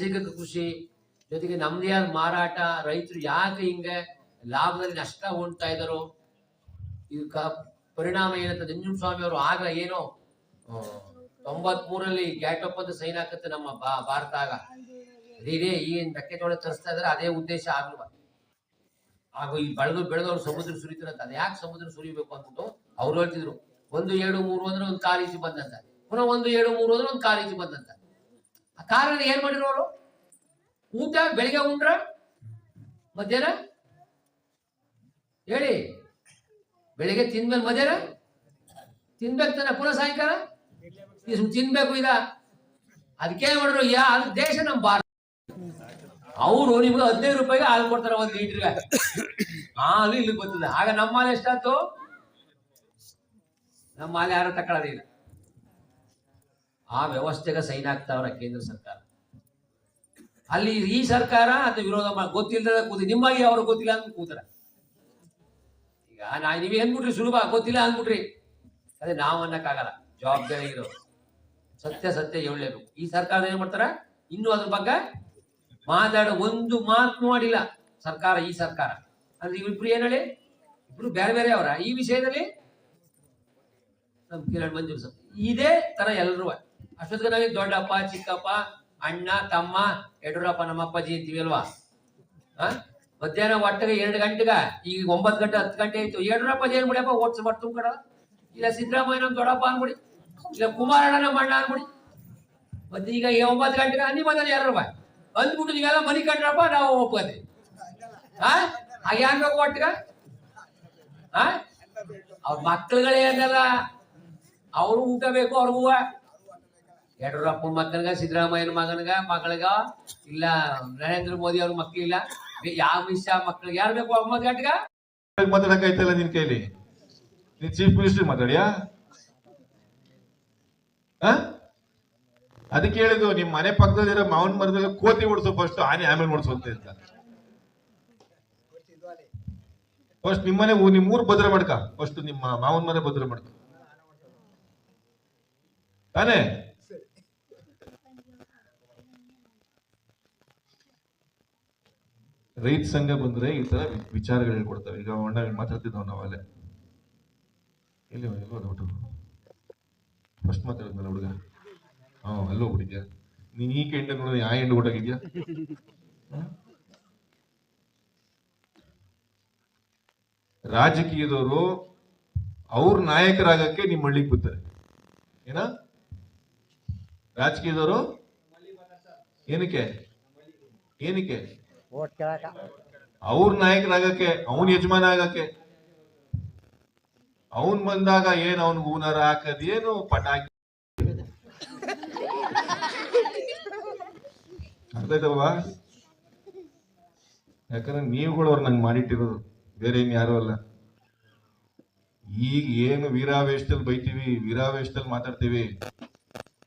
ನೈಸರ್ಗಿಕ ಕೃಷಿ ಜೊತೆಗೆ ನಮ್ದೇ ಆದ ಮಾರಾಟ, ರೈತರು ಯಾಕೆ ಹಿಂಗೆ ಲಾಭದಲ್ಲಿ ನಷ್ಟ ಹೊಂದ್ತಾ ಇದ್ದಾರೋ ಇದಕ್ಕ ಪರಿಣಾಮ ಏನಂತ ಸ್ವಾಮಿ ಅವರು ಆಗ ಏನೋ ತೊಂಬತ್ ಮೂರಲ್ಲಿ ಗ್ಯಾಟ್ ಒಪ್ಪಂದ ಸೈನ್ ಹಾಕತ್ತೆ ನಮ್ಮ ಭಾರತ ಆಗ. ಅದೇ ಈ ಮೆಕ್ಕೆಜೋಳ ತರಿಸ್ತಾ ಇದ್ರೆ ಅದೇ ಉದ್ದೇಶ ಆಗ್ಲವ. ಹಾಗೂ ಈ ಬೆಳೆದು, ಬೆಳೆದವ್ರು ಸಮುದ್ರ ಸುರಿತಾರಂತ, ಅದ ಯಾಕೆ ಸಮುದ್ರ ಸುರಿಬೇಕು ಅಂದ್ಬಿಟ್ಟು ಅವ್ರು ಹೇಳ್ತಿದ್ರು. ಒಂದು ಏಳು ಮೂರು ಅಂದ್ರೆ ಒಂದು ಕಾಲೇಜು ಬಂದಂತ. ಪುನಃ ಒಂದು ಏಳು ಮೂರು ಅಂದ್ರೆ ಒಂದು ಕಾಲೇಜು ಬಂದಂತ. ಆ ಕಾರಣ ಏನ್ ಮಾಡಿರೋರು ಊಟ, ಬೆಳಿಗ್ಗೆ ಉಂಡ್ರ, ಮಧ್ಯಾಹ್ನ? ಹೇಳಿ. ಬೆಳಿಗ್ಗೆ ತಿಂದ್ಮೇಲೆ ಮಧ್ಯಾಹ್ನ? ತಿನ್ಬೇಕು ತಾನೆ, ಪುನಃ ಸಾಯಂಕಾಲ? ತಿನ್ಬೇಕು ಇದ ಅದಕ್ಕೆ ಮಾಡಿರೋ ಯಾ, ಅದು ದೇಶ ನಮ್ಮ ಭಾರತ. ಅವರು ನಿಮ್ಗೆ ಹದಿನೈದು ರೂಪಾಯಿಗೆ ಹಾಲು ಕೊಡ್ತಾರೆ ಒಂದ್ ಲೀಟರ್ಗೆ. ಹಾಲು ಇಲ್ಲಿ ಗೊತ್ತದ ಆಗ ನಮ್ಮ ಹಾಲು ಎಷ್ಟಾಯ್ತು? ನಮ್ಮ ಹಾಲು ಯಾರು ತಕೊಳ್ಳೋದಿಲ್ಲ ಆ ವ್ಯವಸ್ಥೆಗೆ ಸೈನ್ ಆಗ್ತಾವ್ರ ಕೇಂದ್ರ ಸರ್ಕಾರ. ಅಲ್ಲಿ ಈ ಸರ್ಕಾರ ಅದು ವಿರೋಧ ಮಾಡಿ ಗೊತ್ತಿಲ್ಲದ ಕೂತಿ, ನಿಮ್ಮಾಗಿ ಅವ್ರು ಗೊತ್ತಿಲ್ಲ ಅಂದ್ ಕೂತಾರ. ಈಗ ನಾ, ನೀವೇ ಅಂದ್ಬಿಟ್ರಿ ಸುಲಭ? ಗೊತ್ತಿಲ್ಲ ಅಂದ್ಬಿಟ್ರಿ. ಅದೇ ನಾವು ಅನ್ನಕ್ಕಾಗಲ್ಲ. ಜವಾಬ್ದಾರಿ ಇರೋ ಸತ್ಯ ಸತ್ಯ ಹೇಳಲೇಬೇಕು. ಈ ಸರ್ಕಾರ ಏನ್ ಮಾಡ್ತಾರ? ಇನ್ನು ಅದ್ರ ಬಗ್ಗೆ ಮಾತಾಡ, ಒಂದು ಮಾತು ಮಾಡಿಲ್ಲ ಸರ್ಕಾರ, ಈ ಸರ್ಕಾರ. ಅಂದ್ರೆ ಇವ್ರಿಬ್ರು ಏನ್ ಹೇಳಿ? ಇಬ್ರು ಬೇರೆ ಬೇರೆ ಅವರ. ಈ ವಿಷಯದಲ್ಲಿ ನಮ್ ಕಿರಣ್ ಮಂಜೂರ್ ಸರ್ ಇದೇ ತರ ಎಲ್ಲರೂ ಅಷ್ಟೊತ್ತಿಗೆ ದೊಡ್ಡಪ್ಪ ಚಿಕ್ಕಪ್ಪ, ಅಣ್ಣ, ತಮ್ಮ, ಯಡಿಯೂರಪ್ಪ ನಮ್ಮ ಅಪ್ಪಾಜಿ ಅಂತೀವಿ ಅಲ್ವಾ ಆ? ಮಧ್ಯಾಹ್ನ ಒಟ್ಟಿಗೆ ಎರಡು ಗಂಟೆಗ, ಈಗ ಒಂಬತ್ತು ಗಂಟೆ, ಹತ್ತು ಗಂಟೆ ಆಯ್ತು. ಯಡಿಯೂರಪ್ಪ ಏನ್ ಬಿಡಪ್ಪ ಓಟ್ಸ್ ಬರ್ತು ಕಡ ಇಲ್ಲ ಸಿದ್ದರಾಮಯ್ಯ ನಮ್ ದೊಡ್ಡಪ್ಪ ಅನ್ಬಿಡಿ ಇಲ್ಲ ಕುಮಾರಣ್ಣ ನಮ್ಮ ಅಣ್ಣ ಅನ್ಬಿಡಿ ಮತ್ತೆ ಈಗ ಒಂಬತ್ತು ಗಂಟೆಗೆ ಅನ್ನಿ ಬಂದಲ್ಲಿ ರೂಪಾಯಿ ಅಂದ್ಬಿಟ್ಟು ನೀವೆಲ್ಲ ಮನಿ ಕಂಡ್ರಪ್ಪ ನಾವು ಒಪ್ಕೋತೀವಿ. ಹಾ ಹಾಗೆ ಯಾನ್ಬೇಕು ಒಟ್ಟಿಗ? ಹಾ ಅವ್ರ ಮಕ್ಳುಗಳೇ ಅನ್ನಲ್ಲ. ಅವರು ಊಟ ಬೇಕು ಅವ್ರಿಗೂ ಯಡಿಯೂರಪ್ಪನ ಮಗನಗ, ಸಿದ್ದರಾಮಯ್ಯನ ಮಗನಗ, ಮಗಳಿಗ, ಇಲ್ಲ ನರೇಂದ್ರ ಮೋದಿ ಅವ್ರ ಮಕ್ಳಿಲ್ಲ. ಯಾವ ವಿಷಯ ಮಕ್ಳಿಗೆ? ಯಾರು ಬೇಕು ಅವ್ರ ಗಂಟೆಗ ಮಾತಾಡಕ್ಕಾಯ್ತಲ್ಲ ನಿನ್ ಕೈಲಿ? ನೀನ್ ಚೀಫ್ ಮಿನಿಸ್ಟರ್ ಮಾತಾಡ್ಯಾ? ಅದಕ್ಕೆ ಹೇಳಿದ್ದು ನಿಮ್ ಮನೆ ಪಕ್ಕದಲ್ಲಿರೋ ಮಾವನ್ ಮರದಲ್ಲಿ ಕೋತಿ ಓಡಿಸೋ ಫಸ್ಟ್ ಆನೆ ಆಮೇಲೆ ಓಡಿಸು ಅಂತ ಫಸ್ಟ್ ನಿಮ್ಮನೆ ನಿಮ್ ಊರ್ ಭದ್ರ ಮಾಡ್ಕ. ಫಸ್ಟ್ ನಿಮ್ಮ ಮಾವನ್ ಮನೆ ಭದ್ರ ಮಾಡ್ಕ. ತಾನೇ? ರೈತ ಸಂಘ ಬಂದ್ರೆ ಈ ತರ ವಿಚಾರಗಳು ಹೇಳ್ಕೊಡ್ತವೆ. ಈಗ ಅಣ್ಣ ಮಾತಾಡ್ತಿದ್ದವ್ ನಾವಲ್ಲೇ ಎಲ್ಲೋ ಡೌಟು ಫಸ್ಟ್ ಮಾತಾಡಿದ್ಮೇಲೆ ಹುಡುಗ? ಹಾ, ಅಲ್ಲೋ ಹೋಗ್ಬಿಟ್ಟಿದ್ಯಾ? ನೀನ್ ಈ ಕೆಂಡ ನೋಡಿದ್ರೆ ಯಾ ಎಂಡ್ ಹುಡುಗಿದ್ಯಾ ರಾಜಕೀಯದವರು ಅವ್ರ ನಾಯಕರಾಗಕ್ಕೆ ನಿಮ್ಮ ಹಳ್ಳಿಗೆ ಬರ್ತಾರೆ ಏನ? ರಾಜಕೀಯದವರು? ಏನಕ್ಕೆ? ಏನಕ್ಕೆ? ಅವ್ರ ನಾಯಕನಾಗಕ್ಕೆ ಅವನ್ ಯಜಮಾನ ಆಗಕ್ಕೆ. ಅವನ್ ಬಂದಾಗ ಏನ್ ಅವನ್ ಹೂನಾರ ಹಾಕದ್? ಏನು ಪಟಾಕಿ? ಅರ್ಥ ಆಯ್ತಲ್ವಾ ಯಾಕಂದ್ರೆ ನೀವುಗಳು ಅವ್ರು ನಂಗೆ ಮಾಡಿಟ್ಟಿರೋದು. ಬೇರೆ ಏನು ಯಾರು ಅಲ್ಲ. ಈಗ ಏನು ವೀರಾವೇಶದಲ್ಲಿ ಬೈತೀವಿ, ವೀರಾವೇಶದಲ್ಲಿ ಮಾತಾಡ್ತೀವಿ.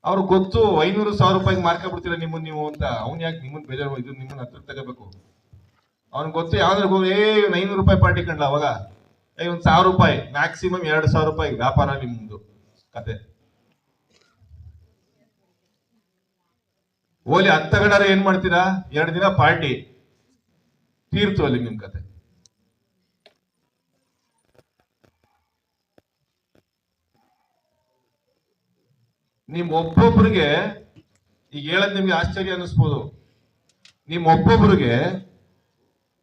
ಅವ್ರಿಗೆ ಗೊತ್ತು, ಐನೂರು ಸಾವಿರ ರೂಪಾಯಿಗೆ ಮಾರ್ಕೊಂಡ್ಬಿಡ್ತೀರ ನಿಮ್ಮನ್ನು ನೀವು ಅಂತ. ಅವ್ನು ಯಾಕೆ ನಿಮ್ಮನ್ನ ಬೇಜಾರು ಇದು ನಿಮ್ಮನ್ನ ಹತ್ರ ತಗೋಬೇಕು. ಅವ್ನಿಗೆ ಗೊತ್ತು ಯಾವ್ದ್ರ ಹೋಗಿ ಏ ಐನೂರು ರೂಪಾಯಿ ಪಾರ್ಟಿ ಕಂಡ್ಲ ಅವಾಗ? ಏ ಒಂದು ಸಾವಿರ ರೂಪಾಯಿ ಮ್ಯಾಕ್ಸಿಮಮ್ ಎರಡು ಸಾವಿರ ರೂಪಾಯಿ ವ್ಯಾಪಾರ ನಿಮ್ದು ಕತೆ. ಓಲಿ ಹತ್ತಗಡಾರ ಏನ್ ಮಾಡ್ತೀರಾ? ಎರಡು ದಿನ ಪಾರ್ಟಿ. ತೀರ್ತು ಅಲ್ಲಿ ನಿಮ್ ಕತೆ. ನಿಮ್ ಒಬ್ಬೊಬ್ರಿಗೆ, ಈಗ ಹೇಳದ್ ನಿಮ್ಗೆ ಆಶ್ಚರ್ಯ ಅನ್ನಿಸ್ಬೋದು. ನಿಮ್ ಒಬ್ಬೊಬ್ರಿಗೆ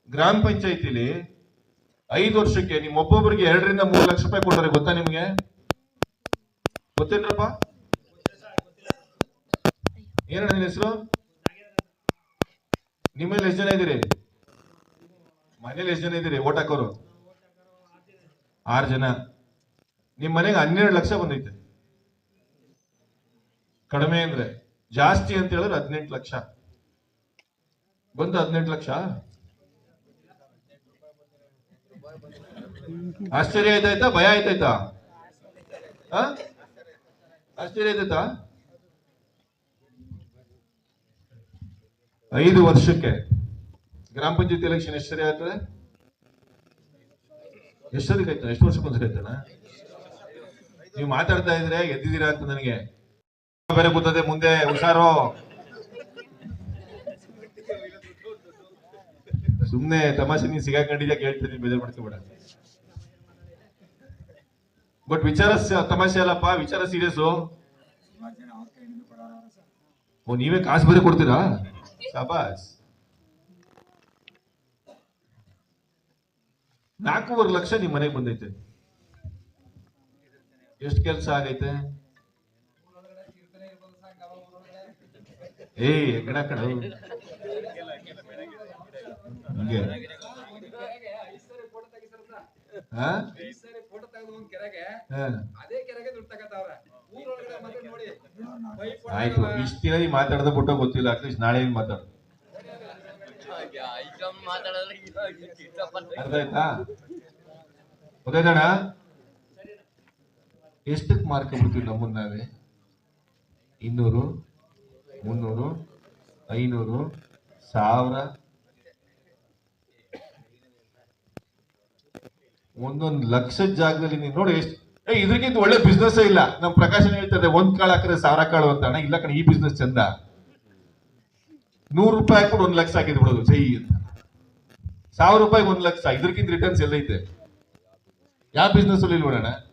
ಗ್ರಾಮ ಪಂಚಾಯತಿಲಿ ಐದು ವರ್ಷಕ್ಕೆ ನಿಮ್ ಒಬ್ಬೊಬ್ರಿಗೆ ಎರಡರಿಂದ ಮೂರು ಲಕ್ಷ ರೂಪಾಯಿ ಕೊಡ್ತಾರೆ ಗೊತ್ತಾ ನಿಮ್ಗೆ? ಗೊತ್ತೇನ್ರಪ್ಪ ಏನ ನಿನ್ನ ಹೆಸರು? ನಿಮ್ಮಲ್ಲಿ ಎಷ್ಟು ಜನ ಇದ್ದೀರಿ? ಮನೇಲಿ ಎಷ್ಟು ಜನ ಇದ್ದೀರಿ? ಓಟ್ ಹಾಕೋರು? ಆರು ಜನ. ನಿಮ್ಮ ಮನೆಗೆ ಹನ್ನೆರಡು ಲಕ್ಷ ಬಂದೈತೆ. ಕಡಿಮೆ ಅಂದ್ರೆ ಜಾಸ್ತಿ ಅಂತ ಹೇಳಿದ್ರೆ ಹದಿನೆಂಟು ಲಕ್ಷ. ಬಂದು ಹದಿನೆಂಟು ಲಕ್ಷ? ಆಶ್ಚರ್ಯ ಆಯ್ತಾಯ್ತಾ ಭಯ ಆಯ್ತಾಯ್ತಾ? ಆಶ್ಚರ್ಯ ಆಯ್ತಾಯ್ತಾ ಐದು ವರ್ಷಕ್ಕೆ. ಗ್ರಾಮ ಪಂಚಾಯತ್ ಎಲೆಕ್ಷನ್ ಎಷ್ಟು ಸರಿ ಆಗ್ತದೆ ಎಷ್ಟು ಸರಿ ಆಯ್ತಾ ಎಷ್ಟು ವರ್ಷಕ್ಕೊಂದ್ಸರಿ ಆಯ್ತಾನ ನೀವು ಮಾತಾಡ್ತಾ ಇದ್ರೆ ಎದ್ದಿದ್ದೀರಾ ಅಂತ ನನಗೆ. ಬೇರೆ ಮುಂದೆ ಹುಷಾರು. ಸುಮ್ನೆ ತಮಾಷೆ ನೀನ್ ಸಿಗಾಕೊಂಡಿದ್ಯಾ ಕೇಳ್ತೀನಿ, ಬೇಜಾರು ಮಾಡ್ಕೋಬೇಡ ಬಟ್ ವಿಚಾರ ತಮಾಷೆ ಅಲ್ಲಪ್ಪ, ವಿಚಾರ ಸೀರಿಯಸ್ ಓ, ನೀವೇ ಕಾಸು ಬೇರೆ ಕೊಡ್ತೀರಾ? ಶಾಬಾಸ್ ನಾಲ್ಕೂವರೆ ಲಕ್ಷ ನಿಮ್ ಮನೆಗೆ ಬಂದೈತೆ. ಎಷ್ಟು ಕೆಲಸ ಆಗೈತೆ ಏಯ್ ಎಗಡ ಕಣ ಹಂಗೆ ಹಾ? ಹಾ. ಅದೇ ಕೆರೆಗೆ ದುಡ್ಡು ತಗತಾವ್ರ ಊರೊಳಗಡೆ ಮತ್ತೆ ಆಯ್ತು, ಇಷ್ಟ ದಿನ ಮಾತಾಡದ ಬಿಟ್ಟ ಗೊತ್ತಿಲ್ಲ ಅಟ್ಲೀಸ್ಟ್ ನಾಳೆ ಏನ್ ಮಾತಾಡು. ಅರ್ಥ ಆಯ್ತಾ? ಗೊತ್ತಾಯ್ತಣ್ಣ ಎಷ್ಟಕ್ ಮಾರ್ಕೊಂಡ್ಬಿಡ್ತೀವಿ ನಮ್ಮನ್ನ ನಾವೇ? ಇನ್ನೂರು? ಮುನ್ನೂರು, ಐನೂರು, ಸಾವಿರ. ಒಂದೊಂದು ಲಕ್ಷದ ಜಾಗದಲ್ಲಿ ನೀನು ನೋಡಿ ಎಷ್ಟು ಏ ಇದಕ್ಕಿಂತ ಒಳ್ಳೆ ಬಿಸ್ನೆಸ್ ಇಲ್ಲ. ನಮ್ಮ ಪ್ರಕಾಶನ ಹೇಳ್ತಾರೆ ಒಂದ್ ಕಾಳು ಹಾಕಿದ್ರೆ ಸಾವಿರ ಕಾಳು ಅಂತ ಅಣ್ಣ. ಇಲ್ಲ ಕಣ, ಈ ಬಿಸ್ನೆಸ್ ಚಂದ. ನೂರು ರೂಪಾಯಿ ಹಾಕ್ಬಿಟ್ಟು ಒಂದ್ ಲಕ್ಷ ಹಾಕಿದ್ ಬಿಡೋದು ಸೈ ಅಂತ. ಸಾವಿರ ರೂಪಾಯಿ ಒಂದ್ ಲಕ್ಷ. ಇದಕ್ಕಿಂತ ರಿಟರ್ನ್ಸ್ ಎಲ್ಲೈತೆ. ಯಾವ ಬಿಸ್ನೆಸ್ ಅಲ್ಲಿ ಇಲ್ವಣ್ಣ